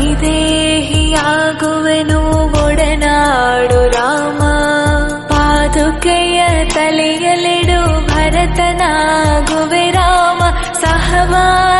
ವೈದೇಹಿಯಾಗುವೆನು ಒಡನಾಡು ರಾಮ ಪಾದುಕೆಯ ತಲೆಯಲಿಡು ಭರತನಾಗುವೆ ರಾಮ ಸಹವಾಸ